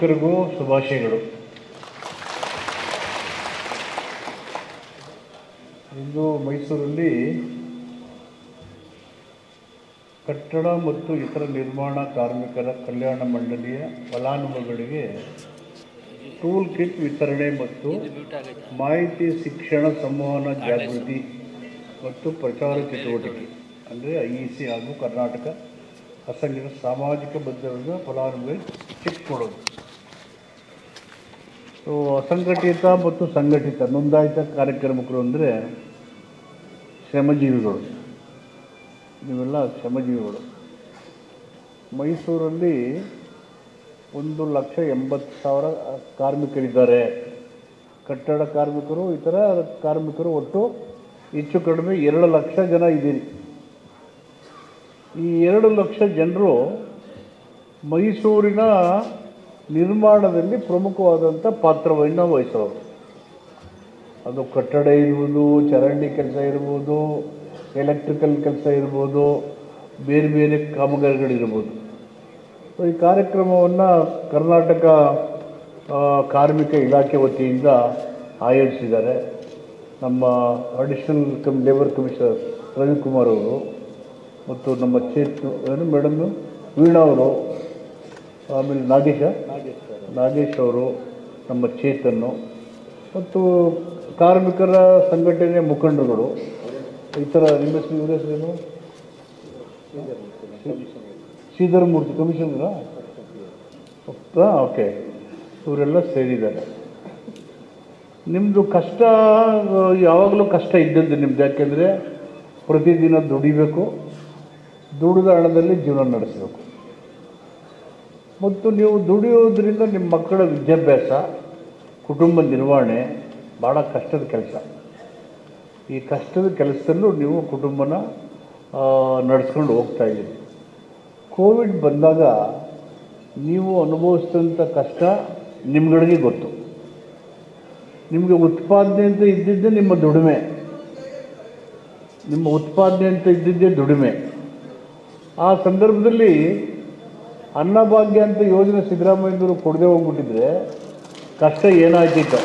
ಕಾರ್ಮಿಕರಿಗೂ ಶುಭಾಶಯಗಳು. ಇಂದು ಮೈಸೂರಲ್ಲಿ ಕಟ್ಟಡ ಮತ್ತು ಇತರ ನಿರ್ಮಾಣ ಕಾರ್ಮಿಕರ ಕಲ್ಯಾಣ ಮಂಡಳಿಯ ಫಲಾನುಭವಿಗಳಿಗೆ ಟೂಲ್ ಕಿಟ್ ವಿತರಣೆ ಮತ್ತು ಮಾಹಿತಿ ಶಿಕ್ಷಣ ಸಂವಹನ ಜಾಗೃತಿ ಮತ್ತು ಪ್ರಚಾರ ಚಟುವಟಿಕೆ, ಅಂದರೆ ಐ ಇ ಸಿ ಹಾಗೂ ಕರ್ನಾಟಕ ಅಸಂಘಟಿತ ಸಾಮಾಜಿಕ ಬದ್ಧ ಫಲಾನುಭವಿ ಚೆಕ್ ಕೊಡೋದು ಸೊ ಅಸಂಘಟಿತ ಮತ್ತು ಸಂಘಟಿತ ನೋಂದಾಯಿತ ಕಾರ್ಯಕ್ರಮಗಳು ಅಂದರೆ ಶ್ರಮಜೀವಿಗಳು. ಇವೆಲ್ಲ ಶ್ರಮಜೀವಿಗಳು. ಮೈಸೂರಲ್ಲಿ ಒಂದು ಲಕ್ಷ ಎಂಬತ್ತು ಸಾವಿರ ಕಾರ್ಮಿಕರಿದ್ದಾರೆ. ಕಟ್ಟಡ ಕಾರ್ಮಿಕರು, ಇತರ ಕಾರ್ಮಿಕರು ಒಟ್ಟು ಹೆಚ್ಚು ಕಡಿಮೆ ಎರಡು ಲಕ್ಷ ಜನ ಇದ್ದೀರಿ. ಈ ಎರಡು ಲಕ್ಷ ಜನರು ಮೈಸೂರಿನ ನಿರ್ಮಾಣದಲ್ಲಿ ಪ್ರಮುಖವಾದಂಥ ಪಾತ್ರವನ್ನು ವಹಿಸೋರು. ಅದು ಕಟ್ಟಡ ಇರ್ಬೋದು, ಚರಂಡಿ ಕೆಲಸ ಇರ್ಬೋದು ಎಲೆಕ್ಟ್ರಿಕಲ್ ಕೆಲಸ ಇರ್ಬೋದು, ಬೇರೆ ಬೇರೆ ಕಾಮಗಾರಿಗಳಿರ್ಬೋದು. ಸೊ ಈ ಕಾರ್ಯಕ್ರಮವನ್ನು ಕರ್ನಾಟಕ ಕಾರ್ಮಿಕ ಇಲಾಖೆ ವತಿಯಿಂದ ಆಯೋಜಿಸಿದ್ದಾರೆ. ನಮ್ಮ additional cum labour commissioner Ravikumar ಅವರು ಮತ್ತು ನಮ್ಮ ಚೇತ್ ಏನು ಮೇಡಮ್ ವೀಣಾ ಅವರು ಆಮೇಲೆ ನಾಗೇಶ. ನಾಗೇಶ್ ಅವರು ನಮ್ಮ ಚೇತನ್ನು ಮತ್ತು ಕಾರ್ಮಿಕರ ಸಂಘಟನೆ ಮುಖಂಡರುಗಳು. ಈ ಥರ ನಿಮ್ಮ ಹೆಸರು, ಇವ್ರ ಹೆಸರೇನು ಶ್ರೀಧರ್ ಮೂರ್ತಿ ಓಕೆ. ಇವರೆಲ್ಲ ಸೇರಿದ್ದಾರೆ. ನಿಮ್ಮದು ಕಷ್ಟ, ಯಾವಾಗಲೂ ಕಷ್ಟ ಇದ್ದದ್ದು ನಿಮ್ದು. ಯಾಕೆಂದರೆ ಪ್ರತಿದಿನ ದುಡಿಬೇಕು. ದುಡಿದ ಹಣದಲ್ಲಿ ಜೀವನ ನಡೆಸಬೇಕು. ಮತ್ತು ನೀವು ದುಡಿಯೋದ್ರಿಂದ ನಿಮ್ಮ ಮಕ್ಕಳ ವಿದ್ಯಾಭ್ಯಾಸ, ಕುಟುಂಬ ನಿರ್ವಹಣೆ ಭಾಳ ಕಷ್ಟದ ಕೆಲಸ. ಈ ಕಷ್ಟದ ಕೆಲಸದಲ್ಲೂ ನೀವು ಕುಟುಂಬನ ನಡೆಸ್ಕೊಂಡು ಹೋಗ್ತಾ ಇದ್ದೀರಿ. ಕೋವಿಡ್ ಬಂದಾಗ ನೀವು ಅನುಭವಿಸಿದಂಥ ಕಷ್ಟ ನಿಮ್ಗಳಿಗೆ ಗೊತ್ತು. ನಿಮಗೆ ಉತ್ಪಾದನೆ ಅಂತ ಇದ್ದಿದ್ದೇ ನಿಮ್ಮ ದುಡಿಮೆ. ನಿಮ್ಮ ಉತ್ಪಾದನೆ ಅಂತ ಇದ್ದಿದ್ದೇ ದುಡಿಮೆ. ಆ ಸಂದರ್ಭದಲ್ಲಿ ಅನ್ನಭಾಗ್ಯ ಅಂತ ಯೋಜನೆ ಸಿದ್ದರಾಮಯ್ಯನವರು ಕೊಡದೆ ಹೋಗ್ಬಿಟ್ಟಿದ್ರೆ ಕಷ್ಟ ಏನಾಯ್ತಿತ್ತು?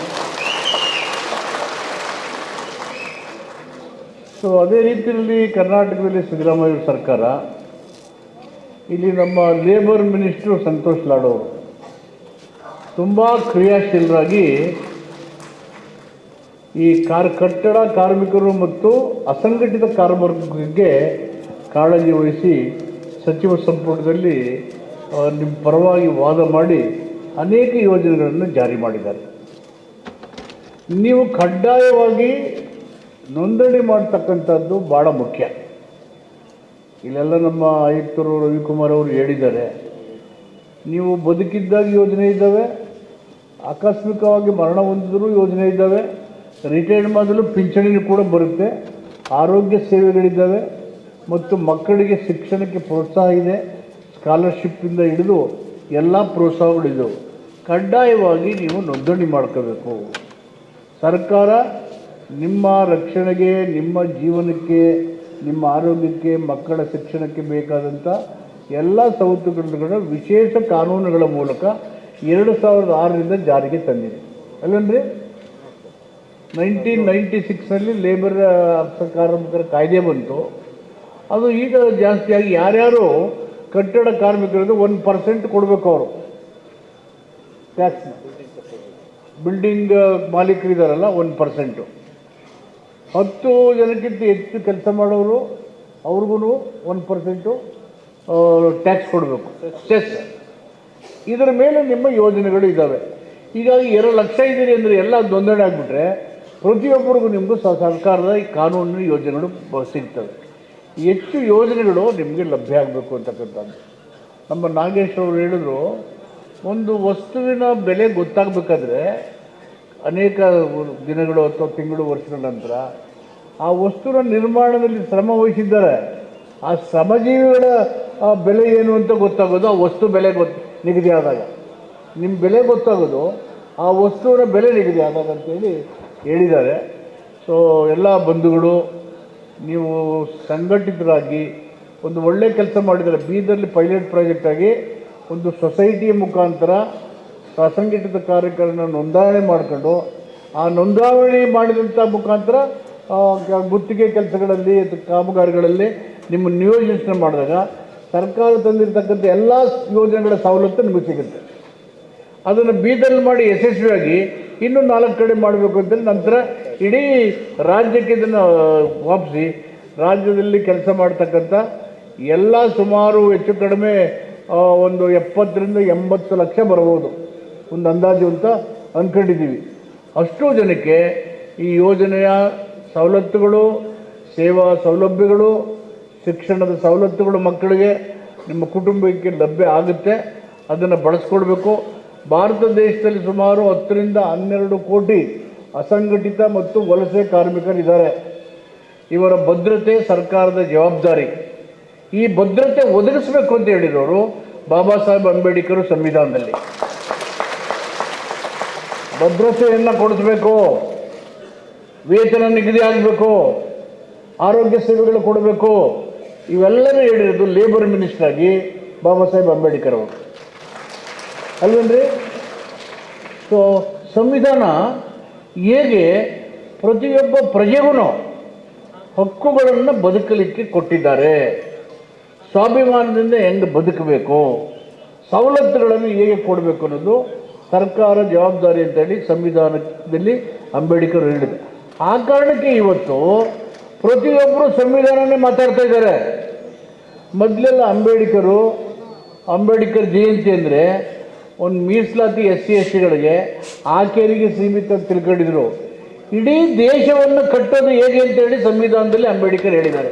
ಸೊ ಅದೇ ರೀತಿಯಲ್ಲಿ ಕರ್ನಾಟಕದಲ್ಲಿ ಸಿದ್ದರಾಮಯ್ಯ ಸರ್ಕಾರ, ಇಲ್ಲಿ ನಮ್ಮ ಲೇಬರ್ ಮಿನಿಸ್ಟ್ರು ಸಂತೋಷ್ ಲಾಡೋ ತುಂಬ ಕ್ರಿಯಾಶೀಲರಾಗಿ ಈ ಕಾರ್ ಕಟ್ಟಡ ಕಾರ್ಮಿಕರು ಮತ್ತು ಅಸಂಘಟಿತ ಕಾರ್ಮಿಕರಿಗೆ ಕಾಳಜಿ ವಹಿಸಿ ಸಚಿವ ಸಂಪುಟದಲ್ಲಿ ನಿಮ್ಮ ಪರವಾಗಿ ವಾದ ಮಾಡಿ ಅನೇಕ ಯೋಜನೆಗಳನ್ನು ಜಾರಿ ಮಾಡಿದ್ದಾರೆ. ನೀವು ಕಡ್ಡಾಯವಾಗಿ ನೋಂದಣಿ ಮಾಡ್ತಕ್ಕಂಥದ್ದು ಭಾಳ ಮುಖ್ಯ. ಇಲ್ಲೆಲ್ಲ ನಮ್ಮ ಆಯುಕ್ತರು ರವಿಕುಮಾರ್ ಅವರು ಹೇಳಿದ್ದಾರೆ, ನೀವು ಬದುಕಿದ್ದಾಗ ಯೋಜನೆ ಇದ್ದಾವೆ, ಆಕಸ್ಮಿಕವಾಗಿ ಮರಣ ಹೊಂದಿದರೂ ಯೋಜನೆ ಇದ್ದಾವೆ, ರಿಟೈರ್ಡ್ ಮಾಡಲು ಪಿಂಚಣಿನೂ ಕೂಡ ಬರುತ್ತೆ, ಆರೋಗ್ಯ ಸೇವೆಗಳಿದ್ದಾವೆ, ಮತ್ತು ಮಕ್ಕಳಿಗೆ ಶಿಕ್ಷಣಕ್ಕೆ ಪ್ರೋತ್ಸಾಹ ಇದೆ. ಸ್ಕಾಲರ್ಶಿಪ್ಪಿಂದ ಹಿಡಿದು ಎಲ್ಲ ಪ್ರೋತ್ಸಾಹಗಳಿದ್ದವು ಕಡ್ಡಾಯವಾಗಿ ನೀವು ನೋಂದಣಿ ಮಾಡ್ಕೋಬೇಕು. ಸರ್ಕಾರ ನಿಮ್ಮ ರಕ್ಷಣೆಗೆ, ನಿಮ್ಮ ಜೀವನಕ್ಕೆ, ನಿಮ್ಮ ಆರೋಗ್ಯಕ್ಕೆ, ಮಕ್ಕಳ ಶಿಕ್ಷಣಕ್ಕೆ ಬೇಕಾದಂಥ ಎಲ್ಲ ಸವಲತ್ತುಗಳನ್ನು ವಿಶೇಷ ಕಾನೂನುಗಳ ಮೂಲಕ ಎರಡು ಸಾವಿರದ ಆರರಿಂದ ಜಾರಿಗೆ ತಂದಿದೆ. ಅಲ್ಲಂದ್ರೆ ನೈನ್ಟೀನ್ ನೈಂಟಿ ಸಿಕ್ಸ್ನಲ್ಲಿ ಲೇಬರ್ ಸರ್ಕಾರ ಕಾಯ್ದೆ ಬಂತು. ಅದು ಈಗ ಜಾಸ್ತಿಯಾಗಿ ಯಾರ್ಯಾರು ಕಟ್ಟಡ ಕಾರ್ಮಿಕರಿಗೆ ಒನ್ ಪರ್ಸೆಂಟ್ ಕೊಡಬೇಕು ಅವರು. ಟ್ಯಾಕ್ಸ್ ಬಿಲ್ಡಿಂಗ್ ಮಾಲೀಕರಿದ್ದಾರಲ್ಲ ಒನ್ ಪರ್ಸೆಂಟು ಹತ್ತು ಜನಕ್ಕಿಂತ ಹೆಚ್ಚು ಕೆಲಸ ಮಾಡೋರು ಅವ್ರಿಗೂ ಒನ್ ಪರ್ಸೆಂಟು ಟ್ಯಾಕ್ಸ್ ಕೊಡಬೇಕು. ಸೆಸ್ ಇದರ ಮೇಲೆ ನಿಮ್ಮ ಯೋಜನೆಗಳು ಇದ್ದಾವೆ ಹೀಗಾಗಿ ಎರಡು ಲಕ್ಷ ಇದ್ದೀರಿ ಅಂದರೆ ಎಲ್ಲ ನೋಂದಣಿ ಆಗಿಬಿಟ್ರೆ ಪ್ರತಿಯೊಬ್ಬರಿಗೂ ನಿಮಗೂ ಸರ್ಕಾರದ ಈ ಕಾನೂನು ಯೋಜನೆಗಳು ಸಿಗ್ತವೆ. ಹೆಚ್ಚು ಯೋಜನೆಗಳು ನಿಮಗೆ ಲಭ್ಯ ಆಗಬೇಕು ಅಂತಕ್ಕಂಥದ್ದು. ನಮ್ಮ ನಾಗೇಶ್ ಅವರು ಹೇಳಿದ್ರು, ಒಂದು ವಸ್ತುವಿನ ಬೆಲೆ ಗೊತ್ತಾಗಬೇಕಾದ್ರೆ ಅನೇಕ ದಿನಗಳು ಅಥವಾ ತಿಂಗಳು, ವರ್ಷಗಳ ನಂತರ ಆ ವಸ್ತುವಿನ ನಿರ್ಮಾಣದಲ್ಲಿ ಶ್ರಮ ವಹಿಸಿದ್ದಾರೆ. ಆ ಶ್ರಮಜೀವಿಗಳ ಬೆಲೆ ಏನು ಅಂತ ಗೊತ್ತಾಗೋದು, ಆ ವಸ್ತು ಬೆಲೆ ಗೊತ್ತು ನಿಗದಿ ಆದಾಗ. ನಿಮ್ಮ ಬೆಲೆ ಗೊತ್ತಾಗೋದು, ಆ ವಸ್ತುವಿನ ಬೆಲೆ ನಿಗದಿ ಆದಾಗ ಅಂತೇಳಿ ಹೇಳಿದ್ದಾರೆ. ಸೊ ಎಲ್ಲ ಬಂಧುಗಳು ನೀವು ಸಂಘಟಿತರಾಗಿ ಒಂದು ಒಳ್ಳೆ ಕೆಲಸ ಮಾಡಿದರೆ ಬೀದರ್ಲಿ ಪೈಲಟ್ ಪ್ರಾಜೆಕ್ಟ್ ಆಗಿ ಒಂದು ಸೊಸೈಟಿಯ ಮುಖಾಂತರ ಅಸಂಘಟಿತ ಕಾರ್ಯಕರನ ನೋಂದಣಿ ಮಾಡಿಕೊಂಡು, ಆ ನೋಂದಾವಣೆ ಮಾಡಿದಂಥ ಮುಖಾಂತರ ಗುತ್ತಿಗೆ ಕೆಲಸಗಳಲ್ಲಿ ಕಾಮಗಾರಿಗಳಲ್ಲಿ ನಿಮ್ಮ ನಿಯೋಜನೆ ಮಾಡಿದಾಗ ಸರ್ಕಾರ ತಂದಿರತಕ್ಕಂಥ ಎಲ್ಲ ಯೋಜನೆಗಳ ಸವಲತ್ತು ನಿಮಗೆ ಸಿಗುತ್ತೆ. ಅದನ್ನು ಬೀದರ್ಲಿ ಮಾಡಿ ಯಶಸ್ವಿಯಾಗಿ ಇನ್ನೂ ನಾಲ್ಕು ಕಡೆ ಮಾಡಬೇಕು ಅಂತೇಳಿ ನಂತರ ಇಡೀ ರಾಜ್ಯಕ್ಕೆ ಇದನ್ನು ವಾಪಿಸಿ, ರಾಜ್ಯದಲ್ಲಿ ಕೆಲಸ ಮಾಡ್ತಕ್ಕಂಥ ಎಲ್ಲ ಸುಮಾರು ಹೆಚ್ಚು ಕಡಿಮೆ ಒಂದು ಎಪ್ಪತ್ತರಿಂದ ಎಂಬತ್ತು ಲಕ್ಷ ಬರ್ಬೋದು. ಒಂದು ಅಂದಾಜು ಅಂತ ಅಂದ್ಕೊಂಡಿದ್ದೀವಿ ಅಷ್ಟು ಜನಕ್ಕೆ ಈ ಯೋಜನೆಯ ಸವಲತ್ತುಗಳು, ಸೇವಾ ಸೌಲಭ್ಯಗಳು, ಶಿಕ್ಷಣದ ಸವಲತ್ತುಗಳು ಮಕ್ಕಳಿಗೆ ನಿಮ್ಮ ಕುಟುಂಬಕ್ಕೆ ಲಭ್ಯ ಆಗುತ್ತೆ. ಅದನ್ನು ಬಳಸ್ಕೊಳ್ಬೇಕು ಭಾರತ ದೇಶದಲ್ಲಿ ಸುಮಾರು ಹತ್ತರಿಂದ ಹನ್ನೆರಡು ಕೋಟಿ ಅಸಂಘಟಿತ ಮತ್ತು ವಲಸೆ ಕಾರ್ಮಿಕರಿದ್ದಾರೆ. ಇವರ ಭದ್ರತೆ ಸರ್ಕಾರದ ಜವಾಬ್ದಾರಿ. ಈ ಭದ್ರತೆ ಒದಗಿಸಬೇಕು ಅಂತ ಹೇಳಿರೋರು ಬಾಬಾ ಸಾಹೇಬ್ ಅಂಬೇಡ್ಕರ್ ಸಂವಿಧಾನದಲ್ಲಿ. ಭದ್ರತೆಯನ್ನು ಕೊಡಿಸ್ಬೇಕು. ವೇತನ ನಿಗದಿ ಆಗಬೇಕು. ಆರೋಗ್ಯ ಸೇವೆಗಳು ಕೊಡಬೇಕು. ಇವೆಲ್ಲನೂ ಹೇಳಿರೋದು ಲೇಬರ್ ಮಿನಿಸ್ಟರ್ ಆಗಿ ಬಾಬಾ ಸಾಹೇಬ್ ಅಂಬೇಡ್ಕರ್ ಅವರು. ಅಲ್ವೇನ್ರಿ? ಸೊ ಸಂವಿಧಾನ ಹೇಗೆ ಪ್ರತಿಯೊಬ್ಬ ಪ್ರಜೆಗೂ ಹಕ್ಕುಗಳನ್ನು ಬದುಕಲಿಕ್ಕೆ ಕೊಟ್ಟಿದ್ದಾರೆ? ಸ್ವಾಭಿಮಾನದಿಂದ ಹೆಂಗೆ ಬದುಕಬೇಕು? ಸವಲತ್ತುಗಳನ್ನು ಹೇಗೆ ಕೊಡಬೇಕು ಅನ್ನೋದು ಸರ್ಕಾರ ಜವಾಬ್ದಾರಿ ಅಂತೇಳಿ ಸಂವಿಧಾನದಲ್ಲಿ ಅಂಬೇಡ್ಕರ್ ಹೇಳಿದೆ. ಆ ಕಾರಣಕ್ಕೆ ಇವತ್ತು ಪ್ರತಿಯೊಬ್ಬರು ಸಂವಿಧಾನನೇ ಮಾತಾಡ್ತಾ ಇದ್ದಾರೆ. ಮೊದಲೆಲ್ಲ ಅಂಬೇಡ್ಕರು, ಅಂಬೇಡ್ಕರ್ ಜಯಂತಿ ಅಂದರೆ ಒಂದು ಮೀಸಲಾತಿ ಎಸ್ ಸಿ, ಎಸ್ ಸಿಗಳಿಗೆ ಆಕೆಯರಿಗೆ ಸೀಮಿತ ಅಂತ ತಿಳ್ಕೊಂಡಿದ್ರು. ಇಡೀ ದೇಶವನ್ನು ಕಟ್ಟೋದು ಹೇಗೆ ಅಂತೇಳಿ ಸಂವಿಧಾನದಲ್ಲಿ ಅಂಬೇಡ್ಕರ್ ಹೇಳಿದ್ದಾರೆ.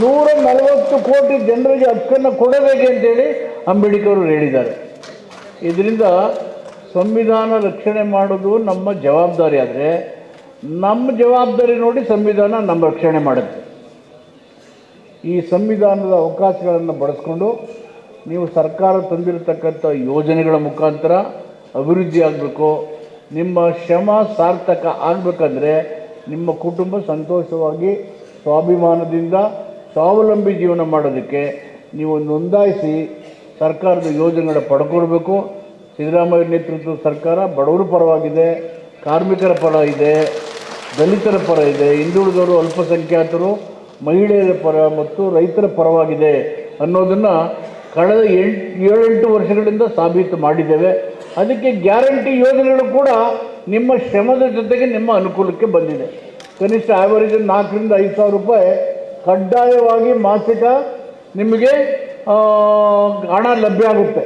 ನೂರ ನಲವತ್ತು ಕೋಟಿ ಜನರಿಗೆ ಹಕ್ಕನ್ನು ಕೊಡಬೇಕು ಅಂತೇಳಿ ಅಂಬೇಡ್ಕರ್ ಅವರು ಹೇಳಿದ್ದಾರೆ. ಇದರಿಂದ ಸಂವಿಧಾನ ರಕ್ಷಣೆ ಮಾಡೋದು ನಮ್ಮ ಜವಾಬ್ದಾರಿ ಆದರೆ, ನಮ್ಮ ಜವಾಬ್ದಾರಿ ನೋಡಿ ಸಂವಿಧಾನ ನಮ್ಮ ರಕ್ಷಣೆ ಮಾಡುತ್ತೆ. ಈ ಸಂವಿಧಾನದ ಅವಕಾಶಗಳನ್ನು ಬಳಸ್ಕೊಂಡು ನೀವು ಸರ್ಕಾರ ತಂದಿರತಕ್ಕಂಥ ಯೋಜನೆಗಳ ಮುಖಾಂತರ ಅಭಿವೃದ್ಧಿ ಆಗಬೇಕು. ನಿಮ್ಮ ಶ್ರಮ ಸಾರ್ಥಕ ಆಗಬೇಕಂದ್ರೆ ನಿಮ್ಮ ಕುಟುಂಬ ಸಂತೋಷವಾಗಿ ಸ್ವಾಭಿಮಾನದಿಂದ ಸ್ವಾವಲಂಬಿ ಜೀವನ ಮಾಡೋದಕ್ಕೆ ನೀವು ನೋಂದಾಯಿಸಿ ಸರ್ಕಾರದ ಯೋಜನೆಗಳ ಪಡ್ಕೊಳ್ಬೇಕು. ಸಿದ್ದರಾಮಯ್ಯ ನೇತೃತ್ವದ ಸರ್ಕಾರ ಬಡವರ ಪರವಾಗಿದೆ, ಕಾರ್ಮಿಕರ ಪರ ಇದೆ, ದಲಿತರ ಪರ ಇದೆ, ಹಿಂದುಳಿದವರು ಅಲ್ಪಸಂಖ್ಯಾತರು, ಮಹಿಳೆಯರ ಪರ ಮತ್ತು ರೈತರ ಪರವಾಗಿದೆ ಅನ್ನೋದನ್ನು ಕಳೆದ ಎಂಟು, ಏಳೆಂಟು ವರ್ಷಗಳಿಂದ ಸಾಬೀತು ಮಾಡಿದ್ದೇವೆ. ಅದಕ್ಕೆ ಗ್ಯಾರಂಟಿ ಯೋಜನೆಗಳು ಕೂಡ ನಿಮ್ಮ ಶ್ರಮದ ಜೊತೆಗೆ ನಿಮ್ಮ ಅನುಕೂಲಕ್ಕೆ ಬಂದಿದೆ. ಕನಿಷ್ಠ ಆವರೇಜ್ ನಾಲ್ಕರಿಂದ ಐದು ಸಾವಿರ ರೂಪಾಯಿ ಕಡ್ಡಾಯವಾಗಿ ಮಾಸಿಕ ನಿಮಗೆ ಹಣ ಲಭ್ಯ ಆಗುತ್ತೆ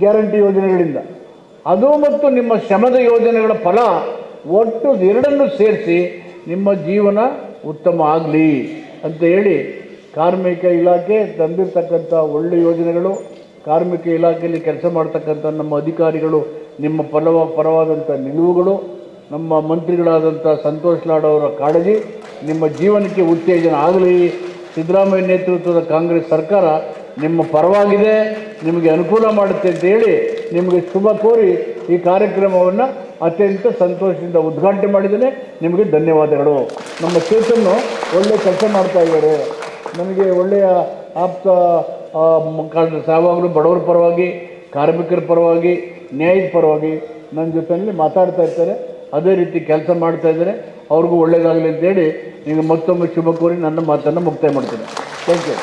ಗ್ಯಾರಂಟಿ ಯೋಜನೆಗಳಿಂದ. ಅದು ಮತ್ತು ನಿಮ್ಮ ಶ್ರಮದ ಯೋಜನೆಗಳ ಫಲ ಒಟ್ಟು ಎರಡನ್ನು ಸೇರಿಸಿ ನಿಮ್ಮ ಜೀವನ ಉತ್ತಮ ಆಗಲಿ ಅಂತ ಹೇಳಿ ಕಾರ್ಮಿಕ ಇಲಾಖೆ ತಂದಿರತಕ್ಕಂಥ ಒಳ್ಳೆ ಯೋಜನೆಗಳು, ಕಾರ್ಮಿಕ ಇಲಾಖೆಯಲ್ಲಿ ಕೆಲಸ ಮಾಡ್ತಕ್ಕಂಥ ನಮ್ಮ ಅಧಿಕಾರಿಗಳು, ನಿಮ್ಮ ಪರವ, ಪರವಾದಂಥ ನಿಲುವುಗಳು, ನಮ್ಮ ಮಂತ್ರಿಗಳಾದಂಥ ಸಂತೋಷ್ ಲಾಡ್ ಅವರ ಕಾಳಜಿ, ನಿಮ್ಮ ಜೀವನಕ್ಕೆ ಉತ್ತೇಜನ ಆಗಲಿ. ಸಿದ್ದರಾಮಯ್ಯ ನೇತೃತ್ವದ ಕಾಂಗ್ರೆಸ್ ಸರ್ಕಾರ ನಿಮ್ಮ ಪರವಾಗಿದೆ, ನಿಮಗೆ ಅನುಕೂಲ ಮಾಡುತ್ತೆ ಅಂತ ಹೇಳಿ ನಿಮಗೆ ಶುಭ ಕೋರಿ ಈ ಕಾರ್ಯಕ್ರಮವನ್ನು ಅತ್ಯಂತ ಸಂತೋಷದಿಂದ ಉದ್ಘಾಟನೆ ಮಾಡಿದ್ದೇನೆ. ನಿಮಗೆ ಧನ್ಯವಾದಗಳು. ನಮ್ಮ ಚೇತನ್ನು ಒಳ್ಳೆ ಕೆಲಸ ಮಾಡ್ತಾ ಇದ್ದಾರೆ. ನನಗೆ ಒಳ್ಳೆಯ ಆಪ್ತ ಯಾವಾಗಲೂ ಬಡವರ ಪರವಾಗಿ, ಕಾರ್ಮಿಕರ ಪರವಾಗಿ, ನ್ಯಾಯದ ಪರವಾಗಿ ನನ್ನ ಜೊತೆಯಲ್ಲಿ ಮಾತಾಡ್ತಾ ಇರ್ತಾರೆ. ಅದೇ ರೀತಿ ಕೆಲಸ ಮಾಡ್ತಾ ಇದ್ದಾರೆ. ಅವ್ರಿಗೂ ಒಳ್ಳೆಯದಾಗಲಿ ಅಂತೇಳಿ ನಿಮಗೆ ಮತ್ತೊಮ್ಮೆ ಶುಭ ಕೋರಿ ನನ್ನ ಮಾತನ್ನು ಮುಕ್ತಾಯ ಮಾಡ್ತೀನಿ. Thank you